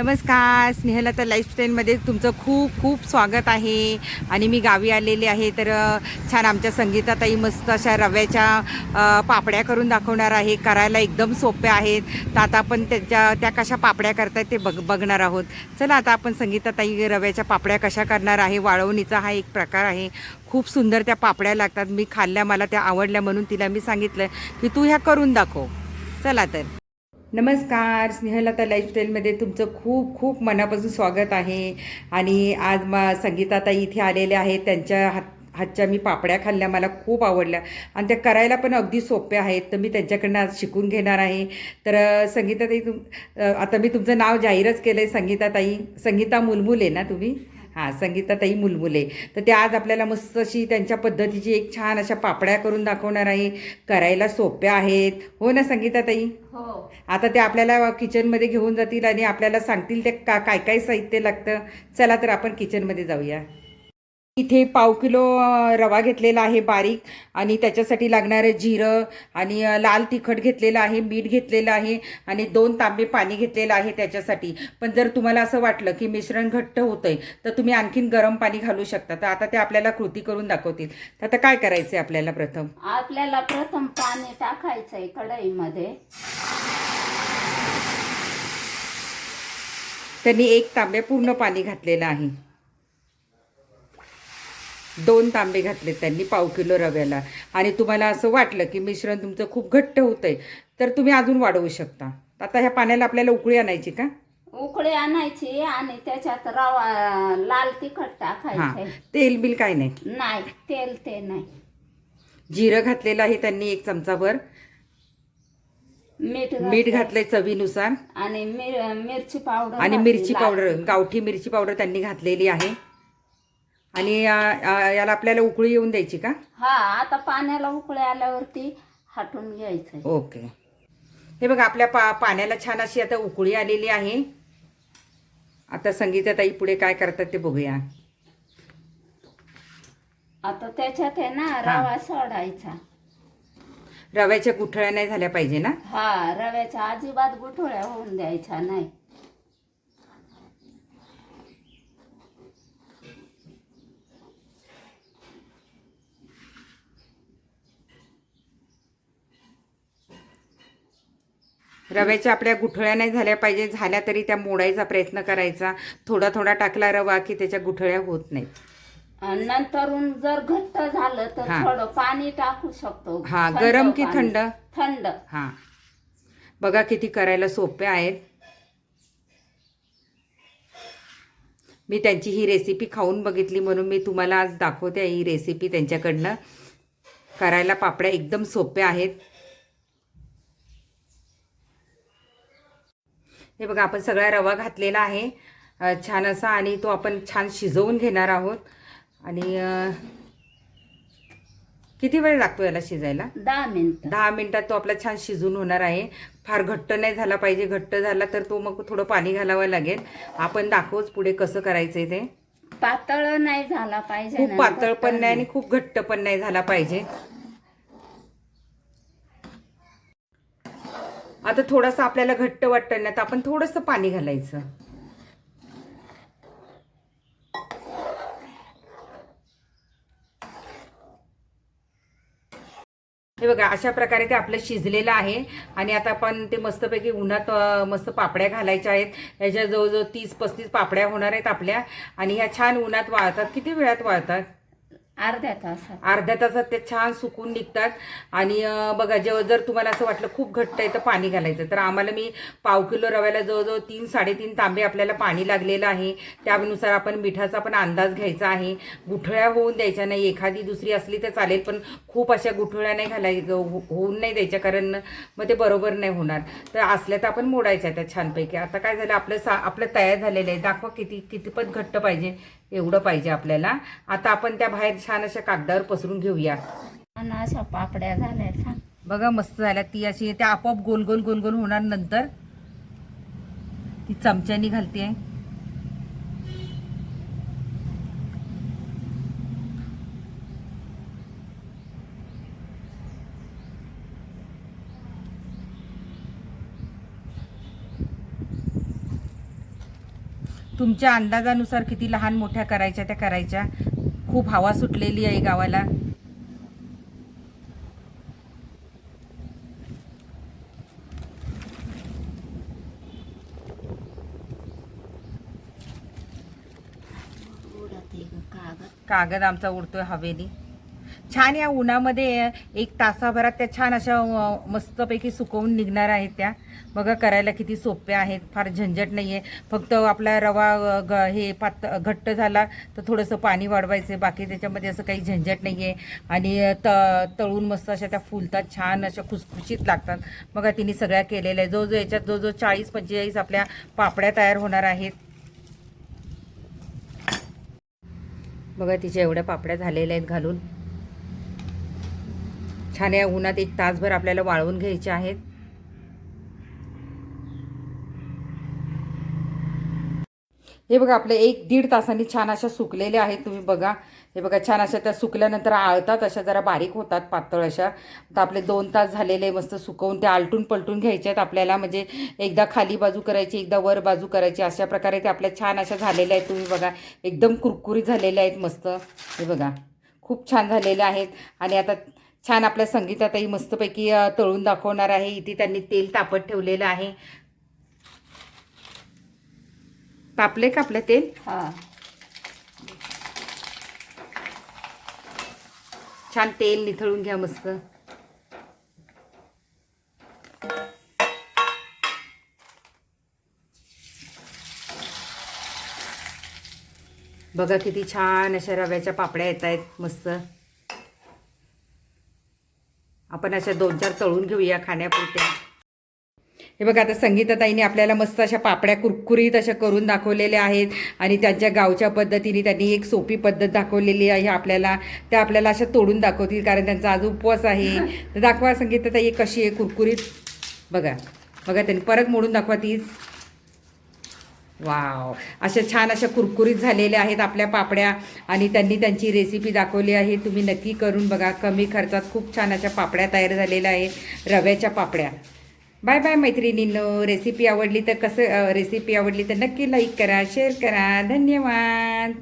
नमस्कार स्नेहलता लाईफस्टाईलमध्ये तुमचं खूप खूप स्वागत आहे. आणि मी गावी आलेले आहे तर छान आमच्या संगीताताई मस्त अशा रव्याच्या पापड्या करून दाखवणार आहे करायला एकदम सोप्या आहेत. तर आता आपण त्याच्या त्या कशा पापड्या करतायत ते बघ बघणार आहोत. चला आता आपण संगीताताई रव्याच्या पापड्या कशा करणार आहे वाळवणीचा हा एक प्रकार आहे. खूप सुंदर त्या पापड्या लागतात मी खाल्ल्या मला त्या आवडल्या म्हणून तिला मी सांगितलं की तू ह्या करून दाखव. चला तर. नमस्कार स्नेहलता लाईफस्टाईलमध्ये तुमचं खूप खूप मनापासून स्वागत आहे. आणि आज म संगीताताई इथे आलेल्या आहेत. त्यांच्या हात हातच्या मी पापड्या खाल्ल्या मला खूप आवडल्या. आणि त्या करायला पण अगदी सोप्या आहेत. तर मी त्यांच्याकडनं आज शिकून घेणार आहे. तर संगीताताई तुम आता मी तुमचं नाव जाहीरच केलं आहे संगीताताई. संगीता मुलमुल आहे ना तुम्ही? हां संगीताताई मुलमुले. तर त्या आज आपल्याला मस्त अशी त्यांच्या पद्धतीची एक छान अशा पापड्या करून दाखवणार आहे. करायला सोप्या आहेत. हो ना संगीताताई? हो. आता ते आपल्याला किचनमध्ये घेऊन जातील आणि आपल्याला सांगतील ते का काय काय साहित्य लागतं. चला तर आपण किचनमध्ये जाऊया. इथे पाव किलो रवा घेतलेला आहे बारीक आणि त्याच्यासाठी लागणारं जिरं आणि लाल तिखट घेतलेलं आहे मीठ घेतलेलं आहे आणि दोन तांबे पाणी घेतलेलं आहे त्याच्यासाठी. पण जर तुम्हाला असं वाटलं की मिश्रण घट्ट होतंय तर तुम्ही आणखीन गरम पाणी घालू शकता. तर आता ते आपल्याला कृती करून दाखवतील. तर आता काय करायचं आहे आपल्याला प्रथम? आपल्याला प्रथम पाणी टाकायचंय कढईमध्ये. त्यांनी एक तांबे पूर्ण पाणी घातलेलं आहे. दोन तांबे घातले त्यांनी पाव किलो रव्याला. आणि तुम्हाला असं वाटलं की मिश्रण तुमचं खूप घट्ट होतंय तर तुम्ही अजून वाढवू शकता. आता ह्या पाण्याला आपल्याला उकळी आणायची का? उकळी आणायची आणि त्याच्यात रवा लाल तिखट टाकायचंय तेल बिल काय नाही? नाही तेल ते नाही. जिरं घातलेलं आहे त्यांनी एक चमचाभर. मीठ मीठ घातलं. घातलंय चवीनुसार. आणि मिर- मिरची पावडर आणि मिरची पावडर. गावठी मिरची पावडर त्यांनी घातलेली आहे. आणि याला आपल्याला उकळी येऊन द्यायची का? हा आता पाण्याला उकळी आल्यावरती हाटून घ्यायचंय. ओके. हे बघा आपल्या पा पाण्याला छान अशी आता उकळी आलेली आहे. आता संगीताताई पुढे काय करतात ते बघूया. आता त्याच्यात आहे ना रवा सोडायचा. रव्याच्या गुठळ्या नाही झाल्या पाहिजे ना? हा रव्याच्या अजिबात गुठोळ्या होऊन द्यायच्या नाही. रव्याच्या आपल्या गुठळ्या नाही झाल्या पाहिजे झाल्या तरी त्या मोडायचा प्रयत्न करायचा. थोडा थोडा टाकला रवा की त्याच्या गुठळ्या होत नाहीत. आणि नंतरून जर घट्ट झालं तर हा. थोडं पाणी टाकू शकतो. हा, थंड गरम की पाणी. थंड? थंड. हां. बघा किती करायला सोप्या आहेत. मी त्यांची ही रेसिपी खाऊन बघितली म्हणून मी तुम्हाला आज दाखवते. ही रेसिपी त्यांच्याकडनं. करायला पापड्या एकदम सोप्या आहेत. हे बघा आपण सगळा रवा घातलेला आहे. छान असा आणि तो आपण छान शिजवून घेणार आहोत. आणि किती वेळ लागतो याला शिजायला? दहा मिनिट. दहा मिनिटात तो आपला छान शिजून होणार आहे. फार घट्ट नाही झाला पाहिजे. घट्ट झाला तर तो मग थोडं पाणी घालावं लागेल. आपण दाखवूच पुढे कसं करायचंय ते. पातळ नाही झाला पाहिजे खूप पातळ पण नाही आणि खूप घट्ट पण नाही झाला पाहिजे. आता थोडासा आपल्याला घट्ट वाटतं ना तर आपण थोडंसं पाणी घालायचं. हे बघा अशा प्रकारे ते आपलं शिजलेलं आहे. आणि आता आपण ते मस्तपैकी उन्हात मस्त पापड्या घालायच्या आहेत. ह्याच्या जवळजवळ तीस पस्तीस पापड्या होणार आहेत आपल्या. आणि ह्या छान उन्हात वाळतात. किती वेळात वाळतात? अर्ध्या तासात. अर्ध्या तासात ते छान सुकून निघतात. आणि बघा जेव्हा जर तुम्हाला असं वाटलं खूप घट्ट आहे तर पाणी घालायचं. तर आम्हाला मी पाव किलो रव्याला जवळजवळ तीन साडेतीन तांबे आपल्याला पाणी लागलेलं आहे. त्यानुसार आपण मिठाचा पण अंदाज घ्यायचा आहे. गुठळ्या होऊन द्यायच्या नाही. एखादी दुसरी असली तर चालेल पण खूप अशा गुठळ्या नाही घालाय हो- होऊन नाही द्यायच्या कारण मग ते बरोबर नाही होणार. तर असल्या तर आपण मोडायच्या त्या छानपैकी. आता काय झालं आपलं सा आपलं तयार झालेलं आहे. दाखवा किती कितीपत घट्ट पाहिजे एवढं पाहिजे आपल्याला. आता आपण त्या बाहेर छान अशा कागदावर पसरून घेऊया. अशा पापड्या झाल्या बघा मस्त झाल्या. ती अशी त्या आपोआप गोल गोल गोल गोल होणार नंतर. ती चमच्यानी घालते. तुमच्या अंदाजानुसार किती लहान मोठ्या करायच्या त्या करायच्या? खूप हवा सुटलेली आहे गावाला. कागद आमचा उडतोय हवेली छान या उन्हामध्ये एक तासाभरात त्या छान अशा मस्तपैकी सुकवून निघणार आहेत त्या. बघा करायला किती सोपे आहेत फार झंझट नाही आहे फक्त आपला रवा ग हे पात घट्ट झाला तर थोडंसं पाणी वाढवायचं बाकी त्याच्यामध्ये असं काही झंझट नाही आहे आणि त तळून मस्त अशा त्या फुलतात छान अशा खुसखुशीत लागतात. बघा तिने सगळ्या केलेल्या आहे जो जो याच्यात जो जो चाळीस पंचेचाळीस आपल्या पापड्या तयार होणार आहेत. बघा तिच्या एवढ्या पापड्या झालेल्या आहेत घालून. छान या उन्हात एक तासभर आपल्याला वाळवून घ्यायचे आहेत. हे बघा आपले एक दीड तासांनी छान अशा सुकलेल्या आहेत तुम्ही बघा. हे बघा छान अशा त्या सुकल्यानंतर आळतात अशा जरा बारीक होतात पातळ अशा. तर आपले दोन तास झालेले मस्त सुकवून ते आलटून पलटून घ्यायचे आहेत. आपल्याला म्हणजे एकदा खाली बाजू करायची एकदा वर बाजू करायची अशा प्रकारे ते आपल्या छान अशा झालेल्या आहेत. तुम्ही बघा एकदम कुरकुरीत झालेल्या आहेत मस्त. हे बघा खूप छान झालेल्या आहेत. आणि आता छान आपल्या संगीतातही मस्तपैकी तळून दाखवणार आहे. इथे त्यांनी तेल तापत ठेवलेलं आहे. तापले का आपलं तेल. हा. छान तेल निथळून घ्या मस्त. बघा किती छान अशा रव्याच्या पापड्या येत आहेत मस्त. आपण अशा दोन चार तळून घेऊया खाण्यापुरत्या हे बघा आता संगीताताईने आपल्याला मस्त अशा पापड्या कुरकुरीत अशा करून दाखवलेल्या आहेत आणि त्यांच्या गावच्या पद्धतीने त्यांनी एक सोपी पद्धत दाखवलेली आहे आपल्याला. त्या आपल्याला अशा तोडून दाखवतील कारण त्यांचा आज उपवास आहे. तर दाखवा संगीताताई कशी आहे कुरकुरीत. बघा बघा त्यांनी परत मोडून दाखवा तीच. वाव अशा छान अशा कुरकुरीत झालेल्या आहेत आपल्या पापड्या आणि त्यांनी त्यांची रेसिपी दाखवली आहे. तुम्ही नक्की करून बघा कमी खर्चात खूप छान अशा पापड्या तयार झालेल्या आहेत रव्याच्या पापड्या. बाय बाय मैत्रिणींनो. रेसिपी आवडली तर कसं रेसिपी आवडली तर नक्की लाईक करा शेअर करा. धन्यवाद.